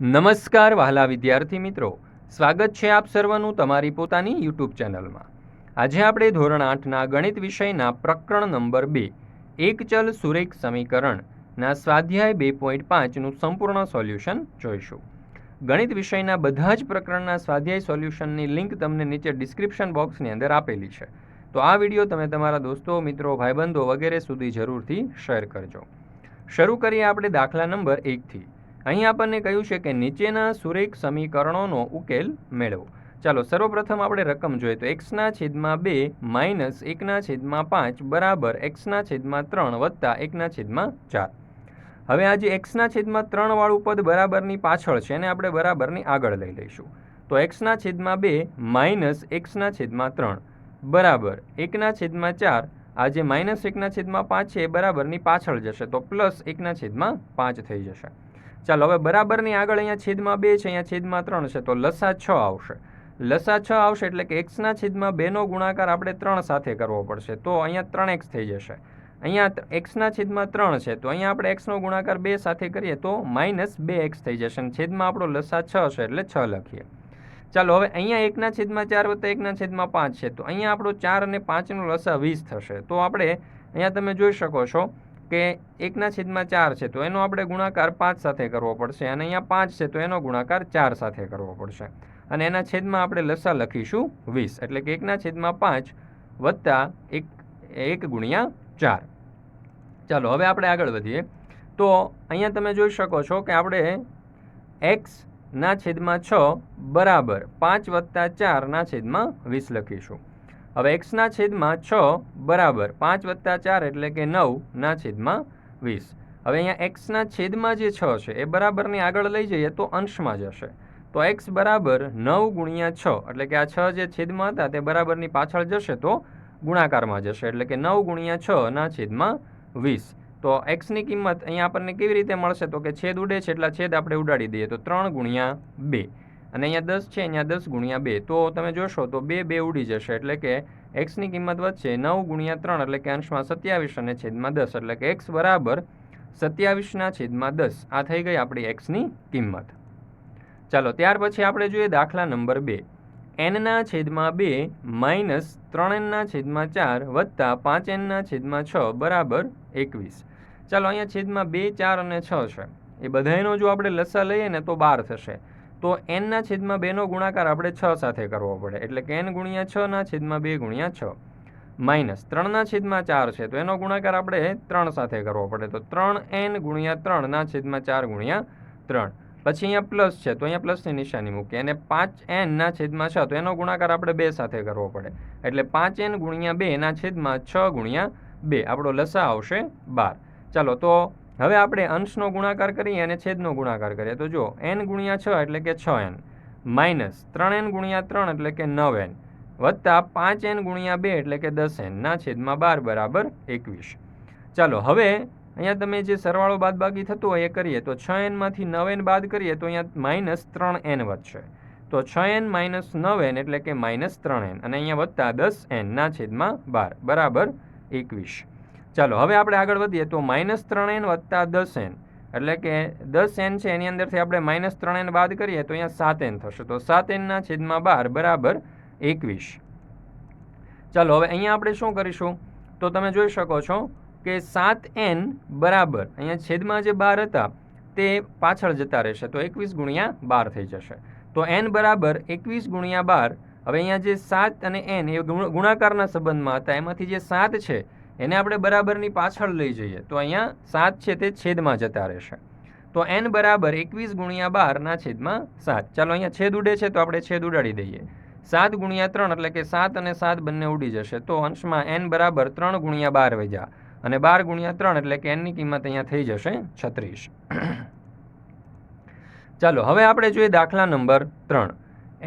નમસ્કાર વહાલા વિદ્યાર્થી મિત્રો. સ્વાગત છે આપ સર્વનું તમારી પોતાની યુટ્યુબ ચેનલમાં. આજે આપણે ધોરણ આઠના ગણિત વિષયના પ્રકરણ નંબર બે, એક ચલ સુરેખ સમીકરણના સ્વાધ્યાય બે પોઈન્ટ પાંચનું સંપૂર્ણ સોલ્યુશન જોઈશું. ગણિત વિષયના બધા જ પ્રકરણના સ્વાધ્યાય સોલ્યુશનની લિંક તમને નીચે ડિસ્ક્રિપ્શન બોક્સની અંદર આપેલી છે. તો આ વીડિયો તમે તમારા દોસ્તો, મિત્રો, ભાઈબંધો વગેરે સુધી જરૂરથી શેર કરજો. શરૂ કરીએ આપણે દાખલા નંબર એકથી. અહીં આપણને કહ્યું છે કે નીચેના સુરેખ સમીકરણોનો ઉકેલ મેળવો ચાલો સર્વપ્રથમ આપણે રકમ જોઈએ તો એક્સના છેદમાં બે માઇનસ એકના છેદમાં પાંચ બરાબર એક્સના છેદમાં ત્રણ વત્તા એકના છેદમાં ચાર હવે આ જે એક્સના છેદમાં ત્રણવાળું પદ બરાબરની પાછળ છે એને આપણે બરાબરની આગળ લઈ લઈશું તો એક્સના છેદમાં બે માઇનસ એક્સના છેદમાં ત્રણ બરાબર એકના છેદમાં ચાર આ જે માઇનસ એકના છેદમાં પાંચ છે બરાબરની પાછળ જશે તો પ્લસ એકના છેદમાં પાંચ થઈ જશે ચાલો હવે બરાબરની આગળ અહીંયા છેદમાં બે છે, અહીંયા છેદમાં ત્રણ છે, તો લસા છ આવશે. લસા છ આવશે એટલે કે એક્સના છેદમાં બેનો ગુણાકાર આપણે ત્રણ સાથે કરવો પડશે. તો અહીંયા ત્રણ એક્સ થઈ જશે. અહીંયા એક્સના છેદમાં ત્રણ છે, તો અહીંયા આપણે એક્સનો ગુણાકાર બે સાથે કરીએ તો માઇનસ બે એક્સ થઈ જશે. અને છેદમાં આપણો લસા છ છે, એટલે છ લખીએ. ચાલો હવે અહીંયા એકના છેદમાં ચાર વત્તા એકના છેદમાં પાંચ છે, તો અહીંયા આપણો ચાર અને પાંચનો લસા વીસ થશે. તો આપણે અહીંયા તમે જોઈ શકો છો કે એકના છેદમાં ચાર છે, તો એનો આપણે ગુણાકાર પાંચ સાથે કરવો પડશે અને અહીંયા પાંચ છે, તો એનો ગુણાકાર ચાર સાથે કરવો પડશે. અને એના છેદમાં આપણે લસા લખીશું વીસ, એટલે કે એકના છેદમાં પાંચ વત્તા એક એક ગુણ્યા ચાર. ચાલો, હવે આપણે આગળ વધીએ. તો અહીંયા તમે જોઈ શકો છો કે આપણે એક્સના છેદમાં છ બરાબર પાંચ વત્તા ચારના છેદમાં વીસ લખીશું. હવે એક્સના છેદમાં છ બરાબર પાંચ વત્તા ચાર એટલે કે નવના છેદમાં વીસ. હવે અહીંયા એક્સના છેદમાં જે છ છે, એ બરાબરની આગળ લઈ જઈએ તો અંશમાં જશે. તો એક્સ બરાબર નવ ગુણ્યા છ, એટલે કે આ છ જે છેદમાં હતા તે બરાબરની પાછળ જશે તો ગુણાકારમાં જશે, એટલે કે નવ ગુણ્યા છ ના છેદમાં વીસ. તો એક્સની કિંમત અહીંયા આપણને કેવી રીતે મળશે? તો કે છેદ ઉડે છે, એટલા છેદ આપણે ઉડાડી દઈએ તો ત્રણ ગુણ્યા બે. અને અહીંયા દસ છે, અહીંયા દસ ગુણ્યા બે. તો તમે જોશો તો બે બે ઉડી જશે. એટલે કે એક્સની કિંમત વધશે નવ ગુણ્યા ત્રણ, એટલે કે અંશમાં સત્યાવીસ અને છેદમાં દસ. એટલે કે એક્સ બરાબર સત્યાવીસના છેદમાં દસ. આ થઈ ગઈ આપણી એક્સની કિંમત. ચાલો, ત્યાર પછી આપણે જોઈએ દાખલા નંબર બે. એનના છેદમાં બે માઇનસ ત્રણ એનના છેદમાં ચાર વત્તા પાંચ એનના છેદમાં છ બરાબર એકવીસ. ચાલો, અહીંયા છેદમાં બે, ચાર અને છ છે. એ બધાનો જો આપણે લસા લઈએ ને તો બાર થશે. તો એનના છેદમાં બેનો ગુણાકાર આપણે છ સાથે કરવો પડે. એટલે કે એન ગુણ્યા છના છેદમાં બે ગુણ્યા છ. માઇનસ ત્રણના છેદમાં ચાર છે, તો એનો ગુણાકાર આપણે ત્રણ સાથે કરવો પડે. તો ત્રણ એન ગુણ્યા ત્રણના છેદમાં ચાર ગુણ્યા ત્રણ. પછી અહીંયા પ્લસ છે, તો અહીંયા પ્લસની નિશાની મૂકીએ. અને પાંચ એનના છેદમાં છ, તો એનો ગુણાકાર આપણે બે સાથે કરવો પડે. એટલે પાંચ એન ગુણ્યા બે એના છેદમાં છ ગુણ્યા બે. આપણો લસા આવશે બાર. ચાલો, તો હવે આપણે અંશનો ગુણાકાર કરીએ અને છેદનો ગુણાકાર કરીએ. તો જો એન ગુણ્યા છ એટલે કે છ એન માઇનસ ત્રણ એન ગુણ્યા ત્રણ એટલે કે નવ એન વત્તા પાંચ એન ગુણ્યા બે એટલે કે દસ એનના છેદમાં બાર બરાબર એકવીસ. ચાલો, હવે અહીંયા તમે જે સરવાળો બાદ બાકી થતું હોય એ કરીએ. તો છ એનમાંથી નવ એન બાદ કરીએ તો અહીંયા માઇનસ ત્રણ એન વધશે. તો છ એન માઇનસ નવ એન એટલે કે માઇનસ ત્રણ એન અને અહીંયા વત્તા દસ એનના છેદમાં બાર. બરાબર એકવીસ. ચાલો, હવે આપણે આગળ વધીએ. તો માઇનસ ત્રણ એન વત્તા દસ એન. એટલે કે દસ એન છે, એની અંદરથી આપણે માઇનસ ત્રણ એન બાદ કરીએ તો અહીંયા સાત એન થશે. તો સાત એનના છેદમાં બાર બરાબર એકવીસ. ચાલો, હવે અહીંયા આપણે શું કરીશું? તો તમે જોઈ શકો છો કે સાત એન બરાબર, અહીંયા છેદમાં જે બાર હતા, તે પાછળ જતા રહેશે. તો એકવીસ ગુણ્યા બાર થઈ જશે. તો એન બરાબર એકવીસ ગુણ્યા બાર. હવે અહીંયા જે સાત અને એન, એ ગુણાકારના સંબંધમાં હતા. એમાંથી જે સાત છે એને આપણે બરાબરની પાછળ લઈ જઈએ. તો અહીંયા સાત છે તે છેદમાં જતા રહેશે. તો એન બરાબર એકવીસ ગુણ્યા બારના છેદમાં સાત. ચાલો અહીંયા છેદ ઉડે છે તો આપણે છેદ ઉડાડી દઈએ. સાત ગુણ્યા ત્રણ એટલે કે સાત અને સાત બંને ઉડી જશે. તો અંશમાં એન બરાબર ત્રણ ગુણ્યા બાર વેજા અને બાર ગુણ્યા ત્રણ એટલે કે એનની કિંમત અહીંયા થઈ જશે છત્રીસ. ચાલો, હવે આપણે જોઈએ દાખલા નંબર ત્રણ.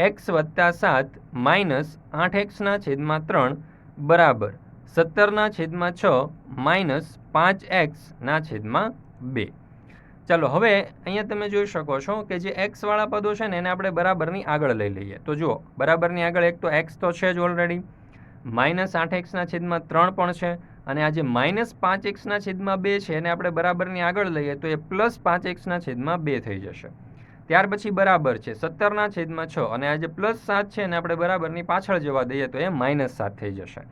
એક્સ વત્તા સાત માઇનસ આઠ એક્સના છેદમાં ત્રણ બરાબર. સત્તરના છેદમાં છ માઇનસ પાંચ એક્સના છેદમાં બે. ચાલો, હવે અહીંયા તમે જોઈ શકો છો કે જે એક્સવાળા પદો છે ને એને આપણે બરાબરની આગળ લઈ લઈએ. તો જુઓ, બરાબરની આગળ એક તો એક્સ તો છે જ ઓલરેડી માઇનસ આઠ એક્સના છેદમાં ત્રણ પણ છે. અને આ જે માઇનસ પાંચ એક્સના છેદમાં બે છે એને આપણે બરાબરની આગળ લઈએ તો એ પ્લસ પાંચ એક્સના છેદમાં બે થઈ જશે. ત્યાર પછી બરાબર છે સત્તરના છેદમાં છ અને આ જે પ્લસ સાત છે ને આપણે બરાબરની પાછળ જવા દઈએ તો એ માઇનસ સાત થઈ જશે.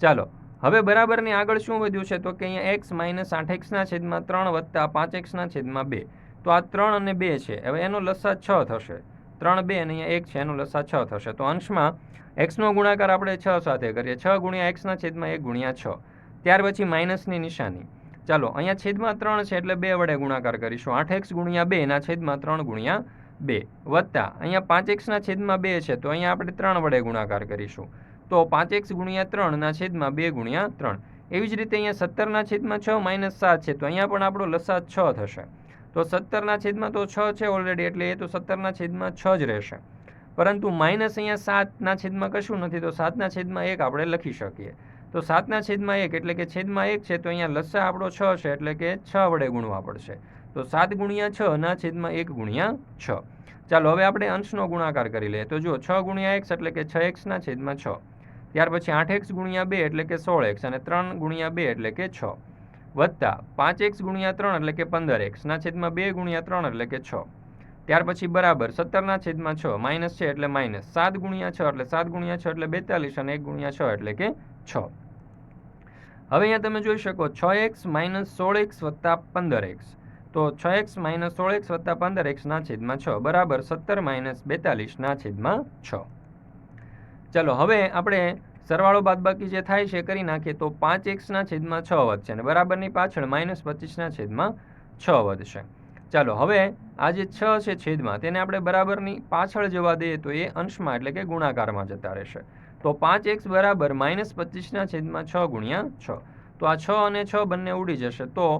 ચાલો હવે બરાબરની આગળ શું વધ્યું છે? તો કે અહીંયા એક્સ માઇનસ આઠ એક્સના છેદમાં ત્રણ વત્તા પાંચ એક્સના છેદમાં બે. તો આ ત્રણ અને બે છે. હવે એનો લસા છ થશે. ત્રણ બે અને અહીંયા એક છે, એનો લસા છ થશે. તો અંશમાં એક્સનો ગુણાકાર આપણે છ સાથે કરીએ. છ ગુણ્યા એક્સના છેદમાં એક ગુણ્યા છ. ત્યાર પછી માઇનસની નિશાની. ચાલો, અહીંયા છેદમાં ત્રણ છે એટલે બે વડે ગુણાકાર કરીશું. આઠ એક્સ ગુણ્યા બે એના છેદમાં ત્રણ ગુણ્યા બે. વત્તા, અહીંયા પાંચ એક્સના છેદમાં બે છે. તો અહીંયા આપણે ત્રણ વડે ગુણાકાર કરીશું. તો પાંચ એક્સ ગુણ્યા ત્રણના છેદમાં બે ગુણ્યા ત્રણ. એવી જ રીતે અહીંયા સત્તરના છેદમાં છ માઇનસ સાત છે, તો અહીંયા પણ આપણો લસા છ થશે. તો સત્તરના છેદમાં તો છ છે ઓલરેડી એટલે એ તો સત્તરના છેદમાં છ જ રહેશે. પરંતુ માઇનસ અહીંયા સાતના છેદમાં કશું નથી, તો સાતના છેદમાં એક આપણે લખી શકીએ. તો સાતના છેદમાં એક એટલે કે છેદમાં એક છે, તો અહીંયા લસા આપણો છ છે, એટલે કે છ વડે ગુણવા પડશે. તો સાત ગુણ્યા છ ના છેદમાં એક ગુણ્યા છ. ચાલો, હવે આપણે અંશનો ગુણાકાર કરી લઈએ. તો જો છ ગુણ્યા એક્સ એટલે કે છ એક્સના છેદમાં છ. ત્યાર પછી આઠ એક્સ ગુણ્યા બે એટલે કે સોળ એક્સ અને ત્રણ ગુણ્યા બે એટલે કે છ. વત્તા પાંચ એક્સ ગુણ્યા ત્રણ એટલે કે પંદર એક્સના છેદમાં બે ગુણ્યા ત્રણ એટલે કે છ. ત્યાર પછી બરાબર સત્તરના છેદમાં છ, માઇનસ છે એટલે માઇનસ. સાત ગુણ્યા છ એટલે સાત ગુણ્યા છ એટલે બેતાલીસ અને એક ગુણ્યા છ એટલે કે છ. હવે અહીંયા તમે જોઈ શકો છ એક્સ માઇનસ સોળ એક્સ વત્તા પંદર એક્સ. તો છ એક્સ માઇનસ સોળ એક્સ વત્તા પંદર એક્સના છેદમાં છ. બરાબર સત્તર માઇનસ બેતાલીસના છેદમાં છ. ચાલો, હવે આપણે સરવાળો બાદબાકી જે થાય છે કરી નાખીએ તો પાંચ એક્સના છેદમાં છ વધશે અને બરાબરની પાછળ માઇનસ પચીસના છેદમાં છ વધશે. ચાલો, હવે આ જે છ છે છેદમાં, તેને આપણે બરાબરની પાછળ જવા દઈએ તો એ અંશમાં એટલે કે ગુણાકારમાં જતા રહેશે. તો પાંચ એક્સ બરાબર માઇનસ પચીસના છેદમાં છ ગુણ્યા છ. તો આ છ અને છ બંને ઉડી જશે તો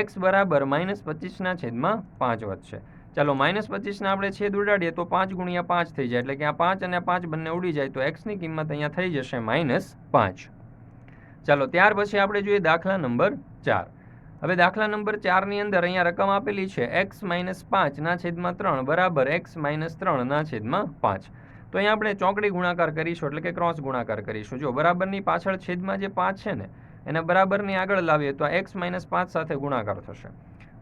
એક્સ બરાબર માઇનસ પચીસના છેદમાં પાંચ વધશે. ચાલો માઇનસ પચીસના આપણે છેદ ઉડાડીએ તો પાંચ ગુણ્યા પાંચ થઈ જાય. એટલે કે આ પાંચ અને પાંચ બંને ઉડી જાય તો એક્સની કિંમત અહીંયા થઈ જશે માઇનસ પાંચ. ચાલો ત્યાર પછી આપણે જોઈએ દાખલા નંબર ચાર. હવે દાખલા નંબર ચારની અંદર અહીંયા રકમ આપેલી છે એક્સ માઇનસ પાંચના છેદમાં ત્રણ બરાબર એક્સ માઇનસ ત્રણના છેદમાં પાંચ. તો અહીંયા આપણે ચોકડી ગુણાકાર કરીશું એટલે કે ક્રોસ ગુણાકાર કરીશું. જો બરાબરની પાછળ છેદમાં જે પાંચ છે ને, એને બરાબરની આગળ લાવીએ તો આ એક્સ માઇનસ પાંચ સાથે ગુણાકાર થશે.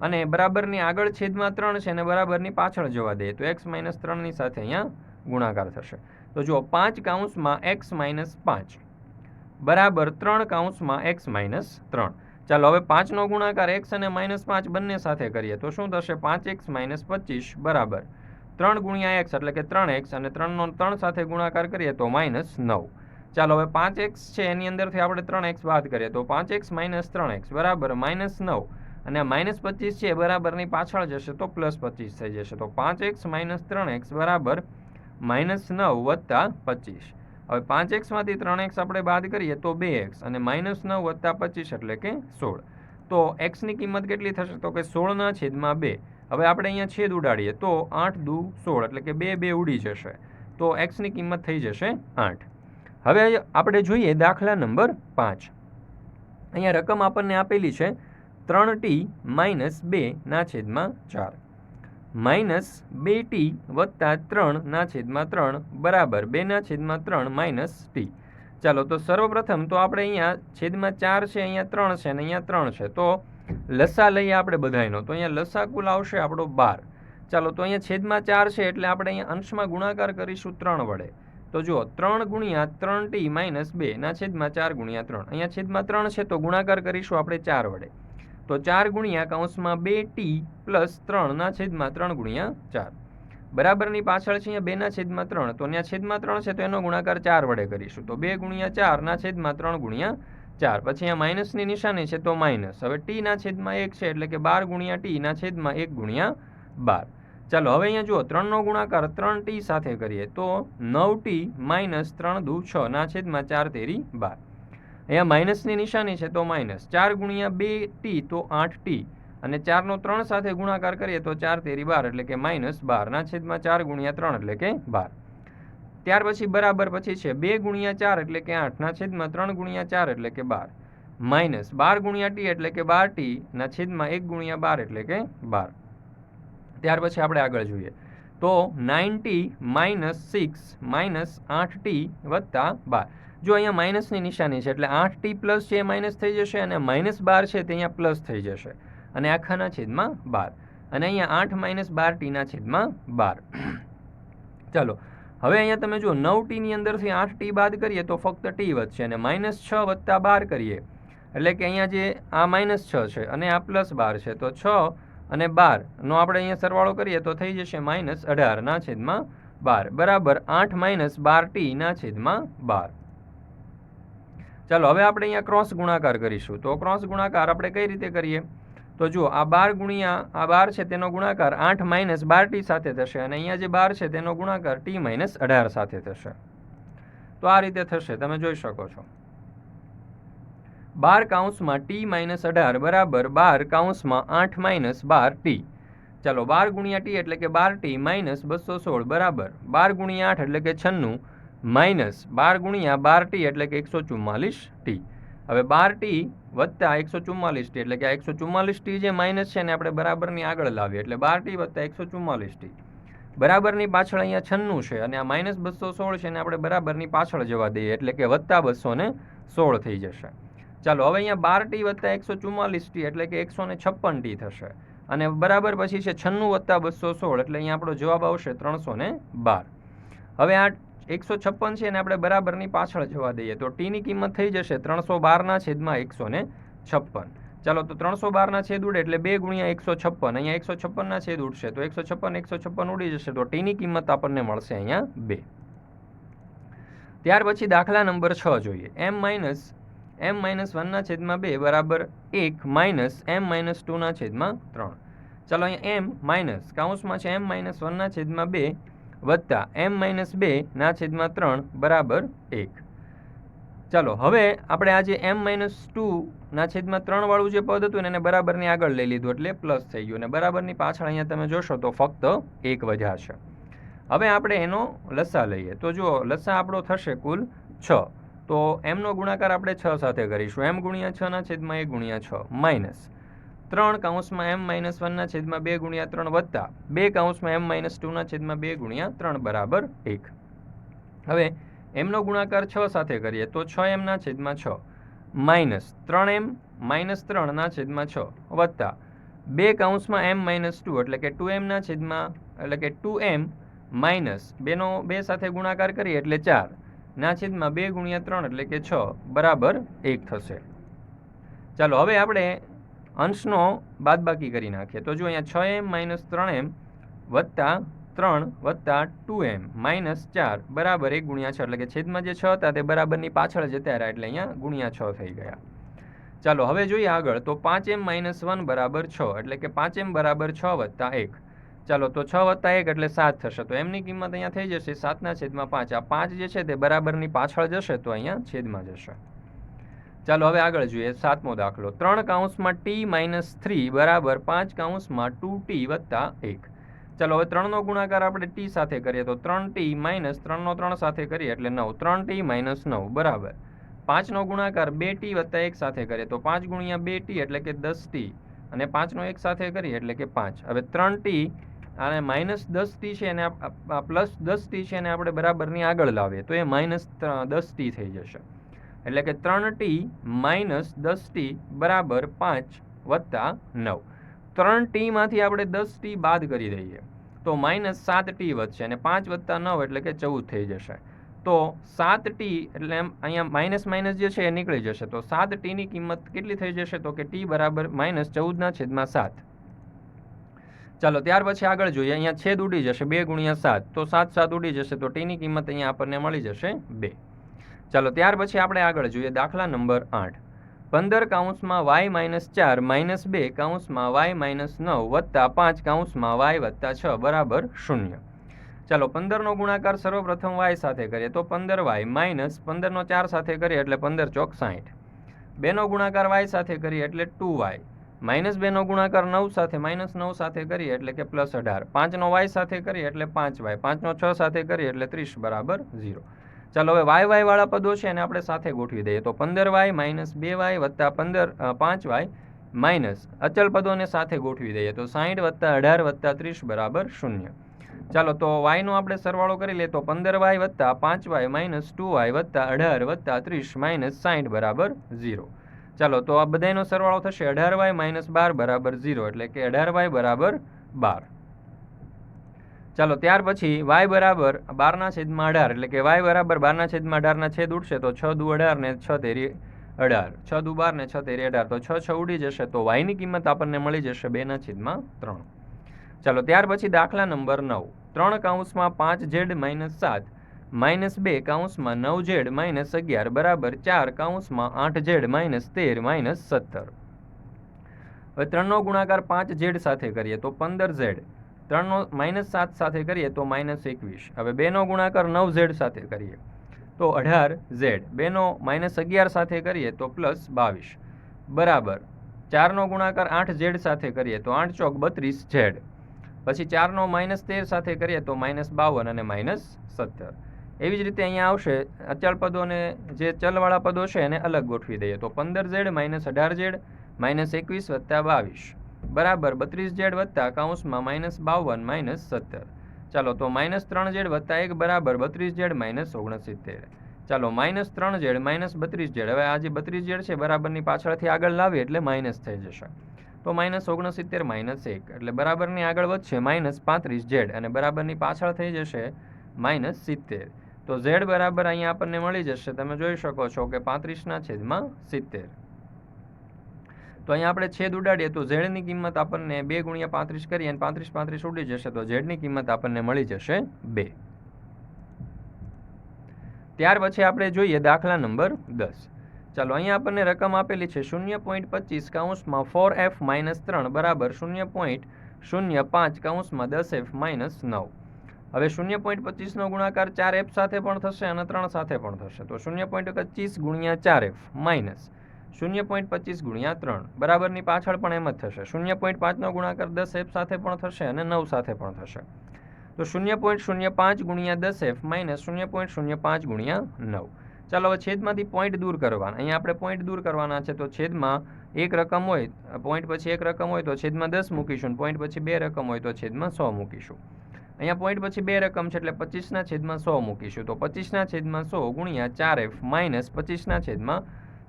અને બરાબરની આગળ છેદમાં ત્રણ છે અને બરાબરની પાછળ જવા દઈએ તો એક્સ માઇનસ ત્રણની સાથે અહીંયા ગુણાકાર થશે. તો જુઓ, પાંચ કાઉન્સમાં એક્સ માઇનસ પાંચ, બરાબર ત્રણ કાઉન્સમાં એક્સ માઇનસ ત્રણ. ચાલો, હવે પાંચનો ગુણાકાર એક્સ અને માઇનસ પાંચ બંને સાથે કરીએ તો શું થશે? પાંચ એક્સ માઇનસ પચીસ, બરાબર. ત્રણ ગુણ્યા એક્સ એટલે કે ત્રણ એક્સ અને ત્રણનો ત્રણ સાથે ગુણાકાર કરીએ તો માઇનસ નવ. ચાલો, હવે પાંચ એક્સ છે એની અંદરથી આપણે ત્રણ એક્સ બાદ કરીએ તો પાંચ એક્સ માઇનસ ત્રણ એક્સ, બરાબર, માઇનસ નવ. અને માઇનસ પચીસ છે એ બરાબરની પાછળ જશે તો પ્લસ પચીસ થઈ જશે. તો પાંચ એક્સ માઇનસ ત્રણ એક્સ બરાબર માઇનસ નવ વત્તા પચીસ. હવે પાંચ એક્સમાંથી ત્રણ એક્સ આપણે બાદ કરીએ તો બે એક્સ અને માઇનસ નવ વત્તા પચીસ એટલે કે સોળ. તો એક્સની કિંમત કેટલી થશે? તો કે સોળના છેદમાં બે. હવે આપણે અહીંયા છેદ ઉડાડીએ તો આઠ દુ સોળ એટલે કે બે બે ઉડી જશે. તો એક્સની કિંમત થઈ જશે આઠ. હવે આપણે જોઈએ દાખલા નંબર પાંચ. અહીંયા રકમ આપણને આપેલી છે ત્રણ ટી માઇનસ બેના છેદમાં ચાર. માઇનસ બે ટી વત્તા ત્રણના છેદમાં ત્રણ બરાબર બેના છેદમાં ત્રણ માઇનસ ટી. ચાલો, તો સર્વપ્રથમ તો આપણે અહીંયા છેદમાં ચાર છે, અહીંયા ત્રણ છે, અને અહીંયા ત્રણ છે. તો લસા લઈએ આપણે બધાયનો. તો અહીંયા લસા કુલ આવશે આપણો બાર. ચાલો, તો અહીંયા છેદમાં ચાર છે એટલે આપણે અહીંયા અંશમાં ગુણાકાર કરીશું ત્રણ વડે. તો જુઓ, ત્રણ ગુણ્યા ત્રણ ટી માઇનસ બે ના છેદમાં ચાર ગુણ્યા ત્રણ. અહીંયા છેદમાં ત્રણ છે તો ગુણાકાર કરીશું આપણે ચાર વડે. તો ચાર ગુણ્યા કૌંસમાં બે ટી પ્લસ ત્રણના છેદમાં ત્રણ ગુણ્યા ચાર. બરાબરની પાછળ છે અહીંયા બેના છેદમાં ત્રણ. તો ત્યાં છેદમાં ત્રણ છે તો એનો ગુણાકાર ચાર વડે કરીશું. તો બે ગુણ્યા ચારના છેદમાં ત્રણ ગુણ્યા ચાર. પછી અહીંયા માઇનસની નિશાની છે તો માઇનસ. હવે ટીના છેદમાં એક છે એટલે કે બાર ગુણ્યા ટીના છેદમાં એક ગુણ્યા બાર. ચાલો, હવે અહીંયા જુઓ, ત્રણનો ગુણાકાર ત્રણ ટી સાથે કરીએ તો નવ ટી માઇનસ ત્રણ દુ છ. ના છેદમાં ચાર તેરી બાર. અહીંયા માઇનસની નિશાની છે તો માઇનસ. ચાર ગુણ્યા બે ટી તો આઠ ટી. અને ચારનો ત્રણ સાથે ગુણાકાર કરીએ તો ચાર તેરી બાર, એટલે કે માઇનસ બારના છેદમાં ચાર ગુણ્યા ત્રણ, એટલે કે બાર. ત્યાર પછી બરાબર પછી છે બે ગુણ્યા ચાર, એટલે કે આઠના છેદમાં ત્રણ ગુણ્યા ચાર, એટલે કે બાર. માઇનસ બાર ગુણ્યા ટી, એટલે કે બાર ટીના છેદમાં એક ગુણ્યા બાર, એટલે કે બાર. ત્યાર પછી આપણે આગળ જોઈએ. તો nine t minus six minus આઠ ટી વત્તા બાર. જો અહીંયા માઇનસની નિશાની છે, એટલે આઠ ટી પ્લસ છે એ માઇનસ થઈ જશે અને માઇનસ બાર છે તે અહીંયા પ્લસ થઈ જશે. અને આખાના છેદમાં બાર. અને અહીંયા આઠ માઇનસ બાર ટીના છેદમાં બાર. ચાલો, હવે અહીંયા તમે જો નવ ટીની અંદરથી આઠ ટી બાદ કરીએ તો ફક્ત ટી વધશે અને માઇનસ છ વત્તા બાર કરીએ. એટલે કે અહીંયા જે આ માઇનસ છ છે અને આ પ્લસ બાર છે, તો છ અને બારનો આપણે અહીંયા સરવાળો કરીએ તો થઈ જશે માઇનસ અઢારના છેદમાં બાર. બરાબર, આઠ માઇનસ બાર ટીના છેદમાં બાર. ચાલો, હવે આપણે અહીંયા ક્રોસ ગુણાકાર કરીશું. તો ક્રોસ ગુણાકાર આપણે કઈ રીતે કરીએ? તો જુઓ, આ બાર ગુણ્યા, આ બાર છે તેનો ગુણાકાર આઠ માઇનસ બાર ટી સાથે થશે અને અહીંયા જે બાર છે તેનો ગુણાકાર ટી માઇનસ અઢાર સાથે થશે. તો આ રીતે થશે, તમે જોઈ શકો છો. બાર કાઉન્સમાં ટી માઇનસ અઢાર બરાબર બાર કાઉન્સમાં આઠ માઇનસ બાર ટી ચાલો, બાર ગુણ્યા ટી એટલે કે બાર ટી માઇનસ બસો સોળ બરાબર. બાર ગુણ્યા આઠ એટલે કે છન્નું. માઇનસ બાર ગુણ્યા બાર ટી એટલે કે એકસો ચુમ્માલીસ ટી. હવે બાર ટી વત્તા એકસો ચુમ્માલીસ ટી એટલે કે આ એકસો ચુમ્માલીસ ટી જે માઇનસ છે ને આપણે બરાબરની આગળ લાવીએ એટલે બાર ટી વત્તા એકસો ચુમ્માલીસ ટી. બરાબરની પાછળ અહીંયા છન્નું છે અને આ માઇનસ બસો સોળ છે ને આપણે બરાબરની પાછળ જવા દઈએ એટલે કે વત્તા બસો ને સોળ થઈ જશે. ચાલો, હવે અહીંયા બાર ટી વત્તા એકસો ચુમ્માલીસ ટી એટલે કે એકસો ને છપ્પન ટી થશે. અને બરાબર પછી છે છન્નું વત્તા બસો સોળ એટલે અહીંયા આપણો જવાબ આવશે ત્રણસો ને બાર. હવે આ એકસો છપ્પન છે એને આપણે બરાબરની પાછળ જવા દઈએ તો ટીની કિંમત થઈ જશે ત્રણસો બારના છેદમાં એકસો ને છપ્પન. ચાલો તો ત્રણસો બારના છેદ ઉડે એટલે બે ગુણ્યા એકસો છપ્પન. અહીંયા એકસો છપ્પનના છેદ ઉડશે તો એકસો છપ્પન એકસો છપ્પન ઉડી જશે તો ટીની કિંમત આપણને મળશે અહીંયા બે. ત્યાર પછી દાખલા નંબર છ જોઈએ. એમ માઇનસ એમ માઇનસ વનના છેદમાં બે બરાબર એક માઇનસ એમ માઇનસ ટુના છેદમાં ત્રણ. ચાલો અહીંયા એમ માઇનસ, કાઉન્સમાં છે એમ માઇનસ વનના છેદમાં બે વત્તા એમ માઇનસ બે ના છેદમાં ત્રણ બરાબર એક. ચાલો, હવે આપણે આ જે એમ માઇનસ ટુ ના છેદમાં ત્રણ વાળું જે પદ હતું એને બરાબરની આગળ લઈ લીધું એટલે પ્લસ થઈ ગયું. અને બરાબરની પાછળ અહીંયા તમે જોશો તો ફક્ત એક વધ્યા છે હવે આપણે એનો લસા લઈએ. તો જુઓ, લસા આપણો થશે કુલ છ. તો એમનો ગુણાકાર આપણે છ સાથે કરીશું. એમ ગુણ્યા છના છેદમાં એક ગુણ્યા છ. માઇનસ. ત્રણ કાઉન્સમાં એમ માઇનસ વનના છેદમાં બે ગુણ્યા ત્રણ વત્તા બે કાઉન્સમાં એમ માઇનસ ટુના છેદમાં બે ગુણ્યા ત્રણ બરાબર એક. હવે એમનો ગુણાકાર છ સાથે કરીએ તો છ એમના છેદમાં છ. માઇનસ ત્રણ એમ માઇનસ ત્રણના છેદમાં છ વત્તા બે કાઉન્સમાં એમ માઇનસ ટુ એટલે કે ટુ એમના છેદમાં એટલે કે ટુ એમ માઇનસ બેનો બે સાથે ગુણાકાર કરીએ એટલે ચાર. ના છેદમાં બે ગુણ્યા ત્રણ એટલે કે છ બરાબર એક થશે. ચાલો હવે આપણે અંશનો બાદબાકી કરી નાખીએ. તો જો અહીંયા છ એમ માઇનસ ત્રણ એમ વત્તા ત્રણ વત્તા ટુ એમ માઇનસ ચાર બરાબર એક ગુણ્યા છ. એટલે કે છેદમાં જે છ હતા તે બરાબરની પાછળ જતા રહ્યા. એટલે અહીંયા ગુણ્યા છ થઈ ગયા. ચાલો, હવે જોઈએ આગળ. તો પાંચ એમ માઇનસ વન બરાબર છ. એટલે કે પાંચ એમ બરાબર છ વત્તા એક. ચાલો, તો છ વત્તા એક એટલે સાત થશે. તો એમની કિંમત અહીંયા થઈ જશે સાતના છેદમાં પાંચ. આ પાંચ જે છે તે બરાબરની પાછળ જશે તો અહીંયા છેદમાં જશે. ચાલો હવે આગળ જોઈએ સાતમો દાખલો. ત્રણ કાઉન્સમાં ટી માઇનસ થ્રી બરાબર પાંચ કાઉન્સમાં ટુ ટી વત્તા એક. ચાલો હવે ત્રણનો ગુણાકાર આપણે ટી સાથે કરીએ તો ત્રણ ટી માઇનસ ત્રણનો ત્રણ સાથે કરીએ એટલે નવ. ત્રણ ટી માઇનસ નવ, બરાબર. પાંચનો ગુણાકાર બે ટી વત્તા એક સાથે કરીએ તો પાંચ ગુણ્યા બે ટી એટલે કે દસ ટી. અને પાંચનો એક સાથે કરીએ એટલે કે પાંચ. હવે ત્રણ ટી અને માઇનસ દસ ટી છે એને પ્લસ દસ ટી છે એને આપણે બરાબરની આગળ લાવીએ તો એ માઇનસ દસ ટી થઈ જશે. એટલે કે ત્રણ ટી માઇનસ દસ ટી બરાબર પાંચ વત્તા નવ. ત્રણ ટીમાંથી આપણે દસ ટી બાદ કરી દઈએ. તો માઇનસ સાત ટી વધશે અને પાંચ વત્તા નવ એટલે કે ચૌદ થઈ જશે. તો સાત ટી એટલે એમ અહીંયા માઇનસ માઇનસ જે છે એ નીકળી જશે. તો સાત ટીની કિંમત કેટલી થઈ જશે? તો કે ટી બરાબર માઇનસ ચૌદના છેદમાં સાત. ચાલો, ત્યાર પછી આગળ જોઈએ. અહીંયા છેદ ઉડી જશે બે ગુણ્યા સાત. તો સાત સાત ઉડી જશે તો ટીની કિંમત અહીંયા આપણને મળી જશે બે. ચાલો ત્યાર પછી આપણે આગળ જોઈએ દાખલા નંબર આઠ. પંદર કાઉન્સમાં વાય માઇનસ ચાર માઇનસ બે કાઉન્સમાં વાય માઇનસ નવ વત્તા પાંચ કાઉન્સમાં વાય વત્તા છ બરાબર શૂન્ય. ચાલો પંદરનો ગુણાકાર સર્વપ્રથમ વાય સાથે કરીએ તો પંદર વાય માઇનસ પંદરનો ચાર સાથે કરીએ એટલે પંદર ચોક સાઠ બેનો ગુણાકાર વાય સાથે કરીએ એટલે ટુ વાય માઇનસ બેનો ગુણાકાર નવ સાથે માઇનસ નવ સાથે કરીએ એટલે કે પ્લસ અઢાર. પાંચનો વાય સાથે કરીએ એટલે પાંચ વાય પાંચનો છ સાથે કરીએ એટલે ત્રીસ બરાબર ઝીરો. ચાલો હવે વાય વાય વાળા પદો છે એને આપણે સાથે ગોઠવી દઈએ. તો પંદર વાય માઇનસ બે વાય વત્તા પંદર પાંચ વાય માઇનસ. અચલ પદોને સાથે ગોઠવી દઈએ. તો સાહીઠ વત્તા અઢાર વત્તા ત્રીસ બરાબર શૂન્ય. ચાલો તો વાયનો આપણે સરવાળો કરી લઈએ. તો પંદર વાય વત્તા પાંચ વાય માઇનસ ટુ વાય વત્તા અઢાર વત્તા ત્રીસ માઇનસ સાહીઠ બરાબર ઝીરો. ચાલો તો આ બધાનો સરવાળો થશે અઢાર વાય માઇનસ બાર બરાબર ઝીરો. એટલે કે અઢાર વાય બરાબર બાર. ચાલો, ત્યાર પછી વાય બરાબર બારના છેદમાં અઢાર, એટલે કે વાય બરાબર બારના છેદમાં અઢારના છેદ ઉડશે તો છ દુ અઢાર ને છ તેરી અઢાર. છ દુ બાર ને છ તેરી અઢાર. તો છ છ ઉડી જશે તો વાયની કિંમત આપણને મળી જશે બેના છેદમાં ત્રણ. ચાલો, ત્યાર પછી દાખલા નંબર નવ. ત્રણ કાઉન્સમાં પાંચ ઝેડ માઇનસ સાત માઇનસ બે કાઉન્સમાં નવ ઝેડ માઇનસ અગિયાર, બરાબર ચાર કાઉન્સમાં આઠ ઝેડ માઇનસ તેર માઇનસ સત્તર. હવે ત્રણનો ગુણાકાર પાંચ ઝેડ સાથે કરીએ તો પંદર ઝેડ ત્રણનો માઇનસ સાત સાથે કરીએ તો માઇનસ એકવીસ. હવે બેનો ગુણાકાર નવ ઝેડ સાથે કરીએ. તો અઢાર ઝેડ બેનો માઇનસ અગિયાર સાથે કરીએ તો પ્લસ બાવીસ. બરાબર. ચારનો ગુણાકાર આઠ ઝેડ સાથે કરીએ તો આઠ ચોક બત્રીસ ઝેડ પછી ચારનો માઇનસ તેર સાથે કરીએ તો માઇનસ બાવન અને માઇનસ સત્તર. એવી જ રીતે અહીંયા આવશે. અચળ પદોને જે ચલવાળા પદો છે એને અલગ ગોઠવી દઈએ. તો પંદર ઝેડ માઇનસ અઢાર ઝેડ માઇનસ એકવીસ વત્તા બાવીસ. બરાબર બત્રીસ ઝેડ વત્તા કાઉન્સમાં માઇનસ બાવન, માઇનસ સત્તર. ચાલો તો માઇનસ ત્રણ ઝેડ વત્તા એક બરાબર બત્રીસ ઝેડ માઇનસ ઓગણસિત્તેર. ચાલો માઇનસ ત્રણ ઝેડ માઇનસ બત્રીસ ઝેડ હવે આ જે બત્રીસ ઝેડ છે બરાબરની પાછળથી આગળ લાવીએ એટલે માઇનસ થઈ જશે. તો માઇનસ ઓગણસિત્તેર, માઇનસ એક. એટલે બરાબરની આગળ વધશે માઇનસ પાંત્રીસ ઝેડ અને બરાબરની પાછળ થઈ જશે માઇનસ સિત્તેર. તો ઝેડ બરાબર અહીંયા આપણને મળી જશે. તમે જોઈ શકો છો કે પાંત્રીસના છેદમાં સિત્તેર. તો અહીંયા આપણે છેદ ઉડાડીએ તો ઝેડની કિંમત આપણને બે ગુણ્યા પાંત્રીસ કરીએ અને પાંત્રીસ પાંત્રીસ ઉડી જશે તો ઝેડની કિંમત આપણને મળી જશે બે. ત્યાર પછી આપણે જોઈએ દાખલા નંબર દસ. ચાલો, અહીંયા આપણને રકમ આપેલી છે શૂન્ય પોઈન્ટ પચીસ કાઉન્સમાં ફોર એફ માઇનસ ત્રણ, બરાબર? શૂન્ય પોઈન્ટ શૂન્ય પાંચ કાઉન્સમાં દસ એફ માઇનસ નવ. હવે શૂન્ય પોઈન્ટ પચીસનો ગુણાકાર ચાર એફ સાથે પણ થશે અને ત્રણ સાથે પણ થશે. તો શૂન્ય પોઈન્ટ પચીસ ગુણ્યા ચાર એફ માઇનસ શૂન્ય પોઈન્ટ પચીસ ગુણ્યા ત્રણ. બરાબરની પાછળ પણ એમ જ થશે. શૂન્ય પોઈન્ટ પાંચનો ગુણાકાર દસ એફ સાથે પણ થશે અને નવ સાથે પણ થશે. તો શૂન્ય પોઈન્ટ શૂન્ય પાંચ ગુણ્યા દસ એફ માઇનસ શૂન્ય પોઈન્ટ શૂન્ય પાંચ ગુણ્યા નવ. ચાલો હવે છેદમાંથી પોઈન્ટ દૂર કરવાના. અહીંયા આપણે પોઈન્ટ દૂર કરવાના છે, તો છેદમાં એક રકમ હોય, પોઈન્ટ પછી એક રકમ હોય તો છેદમાં દસ મૂકીશું, પોઈન્ટ પછી બે રકમ હોય તો છેદમાં સો મૂકીશું. અહીંયા પોઈન્ટ પછી બે રકમ છે એટલે પચીસના છેદમાં સો મૂકીશું. તો પચીસના છેદમાં સો ગુણ્યા ચાર એફ માઇનસ પચીસના છેદમાં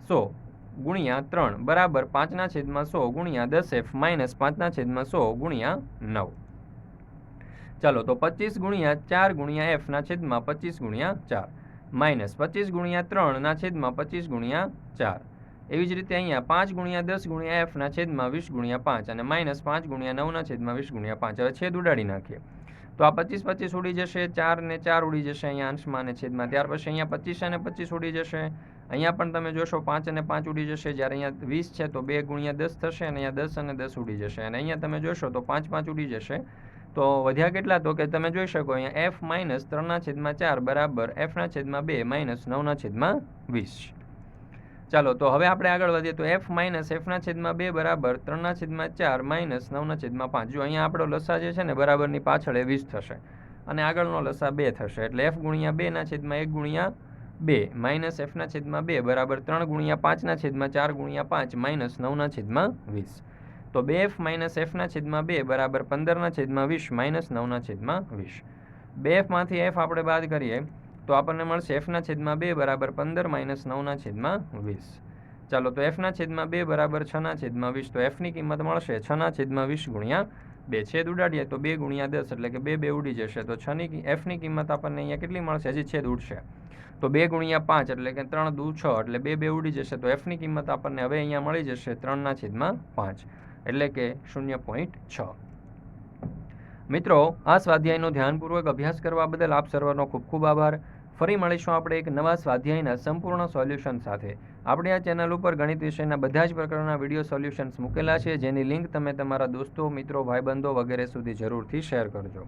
સો. ગુણ્યા ત્રણ બરાબર પાંચના છેદમાં સો ગુણ્યા દસ એફ માઇનસ પાંચના છેદમાં સો ગુણ્યા નવ. ચાલો તો પચીસ ગુણ્યા ચાર ગુણ્યા એફના છેદમાં પચીસ ગુણ્યા ચાર. માઇનસ પચીસ ગુણ્યા ત્રણના છેદમાં પચીસ ગુણ્યા ચાર. એવી જ રીતે અહીંયા પાંચ ગુણ્યા દસ ગુણ્યા એફના છેદમાં વીસ ગુણ્યા પાંચ અને માઇનસ પાંચ ગુણ્યા નવના છેદમાં વીસ ગુણ્યા પાંચ. હવે છેદ ઉડાડી નાખીએ. તો આ પચીસ પચીસ ઉડી જશે, ચાર ને ચાર ઉડી જશે અહીંયા અંશમાં અને છેદમાં. ત્યાર પછી અહીંયા પચીસ અને પચીસ ઉડી જશે. અહીંયા પણ તમે જોશો પાંચ અને પાંચ ઉડી જશે. જ્યારે અહીંયા વીસ છે તો બે ગુણ્યા દસ થશે અને અહીંયા દસ અને દસ ઉડી જશે. અને અહીંયા તમે જોશો તો પાંચ પાંચ ઉડી જશે. તો વધ્યા કેટલા? તો કે તમે જોઈ શકો અહીંયા એફ માઇનસ ત્રણના છેદમાં ચાર બરાબર એફના છેદમાં બે માઇનસ નવના છેદમાં વીસ. ચાલો તો હવે આપણે આગળ વધીએ તો એફ માઇનસ એફના છેદમાં બે બરાબર ત્રણના છેદમાં ચાર માઇનસ નવના છેદમાં પાંચ જો અહીંયા આપણો લસા જે છે ને બરાબરની પાછળ એ વીસ થશે અને આગળનો લસા બે થશે એટલે એફ ગુણ્યા બેના છેદમાં એક ગુણ્યા બે માઇનસ એફના છેદમાં બે બરાબર ત્રણ ગુણ્યા પાંચના છેદમાં ચાર ગુણ્યા પાંચ માઇનસ નવના છેદમાં વીસ તો બે એફ માઇનસ એફના છેદમાં બે બરાબર પંદરના છેદમાં વીસ માઇનસ નવના છેદમાં વીસ બે એફમાંથી એફ આપણે બાદ કરીએ તો આપણને મળશે એફના છેદમાં બે બરાબર પંદર માઇનસ નવના છેદમાં વીસ. ચાલો તો એફના છેદમાં બે બરાબર છના છેદમાં વીસ, તો એફની કિંમત મળશે છના છેદમાં વીસ ગુણ્યા બે. છેદ ઉડાડીએ તો બે ગુણ્યા દસ, એટલે કે બે બે ઉડી જશે. તો છની એફની કિંમત આપણને અહીંયા કેટલી મળશે? હજી છેદ ઉડશે. તો બે ગુણ્યા પાંચ, એટલે કે ત્રણ દુ છ, એટલે બે બે ઉડી જશે. તો એફની કિંમત આપણને હવે અહીંયા મળી જશે ત્રણના છેદમાં પાંચ, એટલે કે શૂન્ય પોઈન્ટ છ. મિત્રો, આ સ્વાધ્યાયનો ધ્યાનપૂર્વક અભ્યાસ કરવા બદલ આપ સર્વનો ખૂબ ખૂબ આભાર. ફરી મળીશું આપણે એક નવા સ્વાધ્યાયના સંપૂર્ણ સોલ્યુશન સાથે. આપણે આ ચેનલ ઉપર ગણિત વિષયના બધા જ પ્રકારના વીડિયો સોલ્યુશન્સ મૂકેલા છે, જેની લિંક તમે તમારા દોસ્તો, મિત્રો, ભાઈબંધો વગેરે સુધી જરૂરથી શેર કરજો.